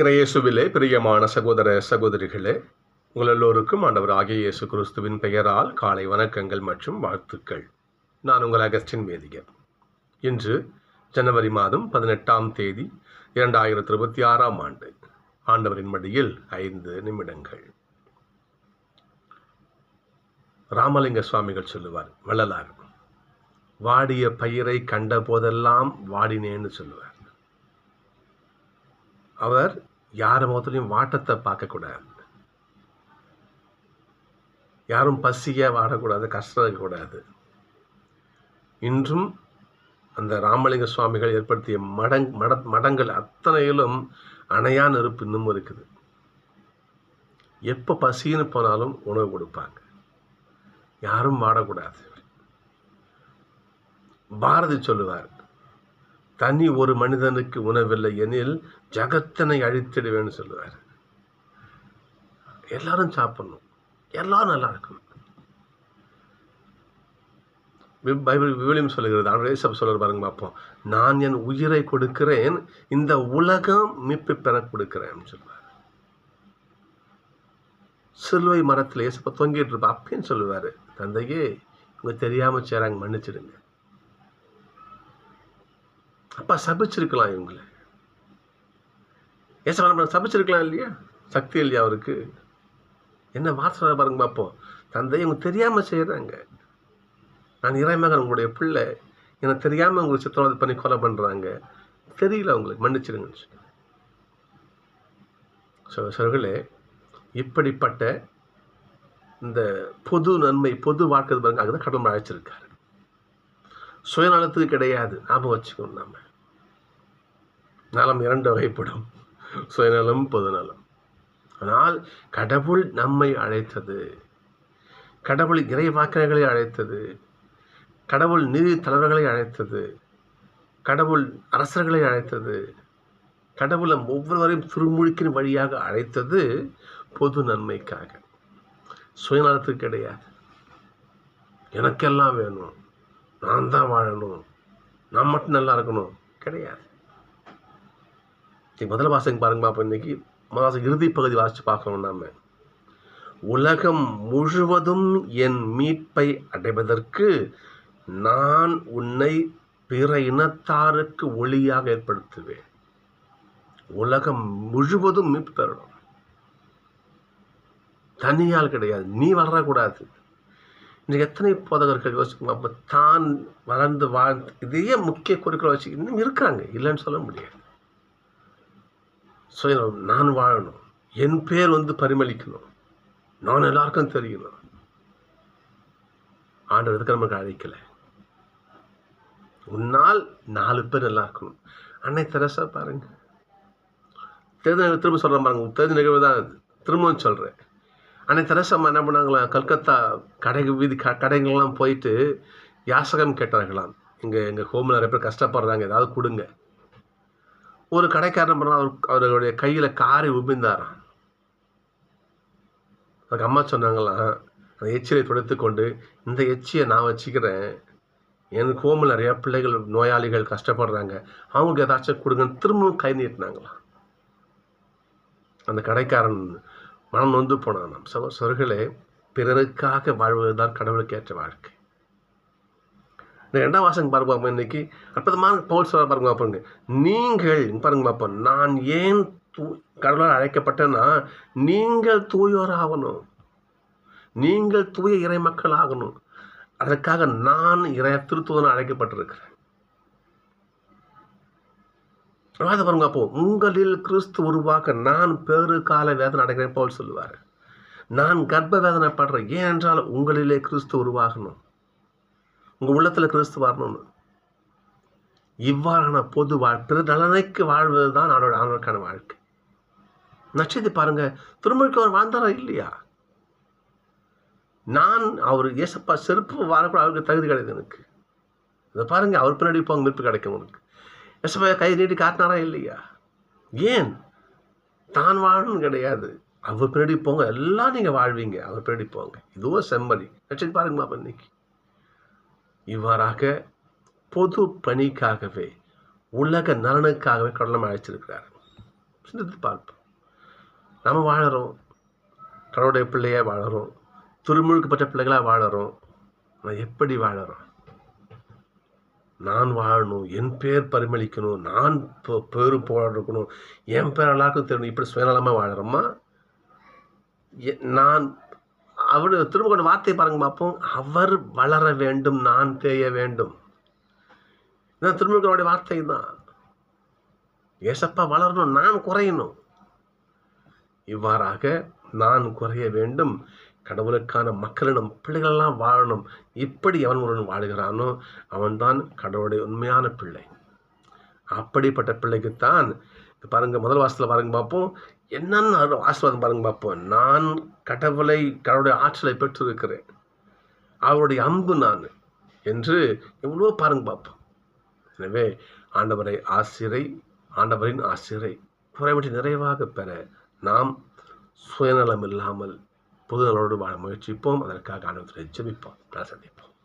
இறையேசுவிலே பிரியமான சகோதர சகோதரிகளே உங்கள் எல்லோருக்கும் ஆண்டவர் ஆகிய இயேசு கிறிஸ்துவின் பெயரால் காலை வணக்கங்கள் மற்றும் வாழ்த்துக்கள். நான் உங்கள் அகஸ்டின் வேதிகர். இன்று ஜனவரி மாதம் பதினெட்டாம் தேதி இரண்டாயிரத்தி இருபத்தி ஆறாம் ஆண்டு. ஆண்டவரின் மடியில் ஐந்து நிமிடங்கள். ராமலிங்க சுவாமிகள் சொல்லுவார் வள்ளலார் வாடிய பயிரை கண்ட போதெல்லாம் வாடினேன்னு சொல்லுவார். அவர் யார் முகத்துலையும் வாட்டத்தை பார்க்கக்கூடாது. யாரும் பசிய வாடக்கூடாது கஷ்டம் இருக்கக்கூடாது இன்றும் அந்த ராமலிங்க சுவாமிகள் ஏற்படுத்திய மடங் மட மடங்கள் அத்தனையிலும் அணையா நெருப்பு இன்னமும் இருக்குது. எப்போ பசின்னு போனாலும் உணவு கொடுப்பாங்க. யாரும் வாடக்கூடாது. பாரதி சொல்லுவார் தனி ஒரு மனிதனுக்கு உணவில்லை எனில் ஜகத்தனை அழித்திடுவேன்னு சொல்லுவார். எல்லாரும் சாப்பிடணும். எல்லாரும் நல்லா இருக்கணும். பைபிள் விவிலியம் சொல்லுகிறது. ஆண்டவர் சப் சொல்லுற பாருங்க பார்ப்போம். நான் என் உயிரை கொடுக்கிறேன் இந்த உலகம் மீட்பு பெற கொடுக்கிறேன் சொல்லுவார். சிலுவை மரத்தில் ஏசப்ப தொங்கிட்டு இருப்பா அப்பயும் சொல்லுவார் தந்தையே இவங்க தெரியாமல் செய்றாங்க மன்னிச்சிடுங்க. அப்பா சபிச்சிருக்கலாம் இவங்கள. ஏசப்பா சபிச்சிருக்கலாம் இல்லையா? சக்தி இல்லையா அவருக்கு? என்ன வார்த்தை பாருங்க பார்ப்போம். தந்தை இவங்க தெரியாமல் செய்கிறாங்க நான் இறைமகன் உங்களுடைய பிள்ளை. எனக்கு தெரியாமல் உங்களுக்கு சித்திரவதை பண்ணி கொலை பண்ணுறாங்க தெரியல அவங்களுக்கு. மன்னிச்சிடுங்க. சொல்களே இப்படிப்பட்ட இந்த பொது நன்மை பொது வாழ்க்கை பாருங்க அதுதான் கடவுள் அழைச்சிருக்காரு. சுயநலத்துக்கு கிடையாது. ஞாபகம் வச்சுக்கணும் நம்ம. நலம் இரண்டு வகைப்படும். சுயநலம் பொதுநலம். ஆனால் கடவுள் நம்மை அழைத்தது. கடவுள் இறை வாக்கினர்களை அழைத்தது. கடவுள் நீதி தலைவர்களை அழைத்தது. கடவுள் அரசர்களை அழைத்தது. கடவுள் நம் ஒவ்வொருவரையும் திருமுழுக்கின் வழியாக அழைத்தது பொது நன்மைக்காக. சுயநலத்துக்கு கிடையாது. எனக்கெல்லாம் வேணும். நான் தான் வாழணும். நான் மட்டும் நல்லா இருக்கணும். கிடையாது. சரி, முதல் வாசகம் பாருங்க பார்ப்போம் இன்னைக்கு. முதல் வாசகம் இறுதி பகுதி வாசித்து பார்க்கணும் நாம. உலகம் முழுவதும் என் மீட்பை அடைவதற்கு நான் உன்னை பிற இனத்தாருக்கு ஒளியாக ஏற்படுத்துவேன். உலகம் முழுவதும் மீட்பு பெறணும் தனியால் கிடையாது. நீ வளரக்கூடாது. இன்றைக்கு எத்தனை போதகர்கள் யோசிக்கும் அப்போ தான் வளர்ந்து வாழ்ந்து இதையே முக்கிய குறிக்கோள் வச்சு இன்னும் இருக்கிறாங்க இல்லைன்னு சொல்ல முடியாது. ஸோ நான் வாழணும். என் பேர் வந்து பரிமளிக்கணும். நான் எல்லாருக்கும் தெரியணும் ஆண்டவர் எதுக்கு நமக்கு அழைக்கலை? உன்னால் நாலு பேர் நல்லா இருக்கணும். அன்னை தெரசா பாருங்க. தேர்தல் திரும்ப சொல்கிறேன் பாருங்க. தேர்தல் நிகழ்வு தான் அது. திரும்பவும் சொல்கிறேன் அன்னை தெரசம்மா என்ன பண்ணாங்களாம் கல்கத்தா கடை வீதி க கடைகள்லாம் போயிட்டு யாசகம் கேட்டார்களாம். இங்கே எங்கள் ஹோமில் நிறைய பேர் கஷ்டப்படுறாங்க. ஏதாவது கொடுங்க. ஒரு கடைக்காரன் பண்ணால் அவர் அவர்களுடைய கையில் காரை உமிழ்ந்தாராம். அதுக்கு அம்மா சொன்னாங்களாம் அந்த எச்சிலை துடைத்து கொண்டு இந்த எச்சியை நான் வச்சுக்கிறேன். எனக்கு ஹோமில் நிறைய பிள்ளைகள் நோயாளிகள் கஷ்டப்படுறாங்க. அவங்களுக்கு ஏதாச்சும் கொடுங்கன்னு திரும்பவும் கை நீட்டினாங்களாம். அந்த கடைக்காரன் மனம் நொந்து போனான் நம். சொர்களே பிறருக்காக வாழ்வதுதான் கடவுளுக்கு ஏற்ற வாழ்க்கை. இந்த ரெண்டாம் வாசகம் பாருங்க பார்ப்போம் இன்னைக்கு. அற்புதமான பவுல் சொல்ல பாருங்க. பார்ப்போங்க நீங்கள் பாருங்க பார்ப்போம். நான் ஏன் தூ கடவுளால் அழைக்கப்பட்டேன்னா நீங்கள் தூயோர் ஆகணும் நீங்கள் தூய இறை மக்கள் ஆகணும் அதற்காக நான் இறை திருத்துவன அழைக்கப்பட்டிருக்கிறேன். அதை பாருங்க அப்போ உங்களில் கிறிஸ்து உருவாக்க நான் பேறு கால வேதனை அடைகிறேன் போல் சொல்லுவார். நான் கர்ப்ப வேதனை படுறேன். ஏன் என்றால் உங்களிலே கிறிஸ்து உருவாகணும். உங்கள் உள்ளத்தில் கிறிஸ்து வரணும்னு. இவ்வாறான பொது வாழ்க்கை நலனைக்கு வாழ்வது தான் அவனோட அவனுக்கான வாழ்க்கை. நட்சத்தி பாருங்க திருமணிக்கு அவர் வாழ்ந்தாரா இல்லையா? நான் அவர் ஏசப்பா செருப்பு வாழக்கூட அவருக்கு தகுதி கிடையாது எனக்கு. இதை பாருங்க அவர் பின்னாடி போங்க மீட்பு கிடைக்கும் உனக்கு ஏசப்பா கை நீட்டி காட்டினாரா இல்லையா? ஏன்? தான் வாழணும் கிடையாது. அவர் பின்னாடி போங்க. எல்லாம் நீங்கள் வாழ்வீங்க. அவர் பின்னாடி போங்க. இதுவும் செம்மறி. நட்சத்தி பாருங்கம்மா பாப்பா இன்னைக்கு. இவ்வாறாக பொது பணிக்காகவே உலக நலனுக்காகவே கடலம் அழைச்சிருக்கிறார். சிந்தித்து பார்ப்போம். நம்ம வாழறோம். கடவுளுடைய பிள்ளையாக வாழறோம். திருமுழுக்கப்பட்ட பிள்ளைகளாக வாழறோம். நான் எப்படி வாழறோம்? நான் வாழணும் என் பேர் பரிமளிக்கணும் நான் பேர் போராடணும் என் பேர் எல்லாருக்கும் தெரியணும் இப்படி சுயநலமாக வாழறோமா? எ- நான் அவர் திரும்ப கொஞ்சம் வார்த்தை பாருங்க பார்ப்போம் அவர் வளர வேண்டும் நான் தேய வேண்டும். நான் திருமுகனுடைய வார்த்தை தான். ஏசப்பா வளரணும் நான் குறையணும். இவ்வாறாக நான் குறைய வேண்டும். கடவுளுக்கான மக்களிடம் பிள்ளைகளெல்லாம் வாழணும். இப்படி எவன் ஒருவன் வாழுகிறானோ அவன்தான் கடவுளுடைய உண்மையான பிள்ளை. அப்படிப்பட்ட பிள்ளைக்குத்தான் பாருங்கள் முதல் வாசத்தில் பாருங்க பார்ப்போம். என்னென்ன அரு- ஆசீர்வாதம் பாருங்க பார்ப்போம். நான் கடவுளை கடவுளுடைய ஆற்றலை பெற்றிருக்கிறேன். அவருடைய அன்பு நான் என்று எவ்வளோ பாருங்க பார்ப்போம். எனவே ஆண்டவரை ஆசிரை ஆண்டவரின் ஆசிரை குறைவற்றி நிறைவாக பெற நாம் சுயநலம் இல்லாமல் பொது பொதுநலோடு வாழ முயற்சிப்போம். அதற்காக ஆண்டவரை ஜெபிப்போம் நான் சந்திப்போம்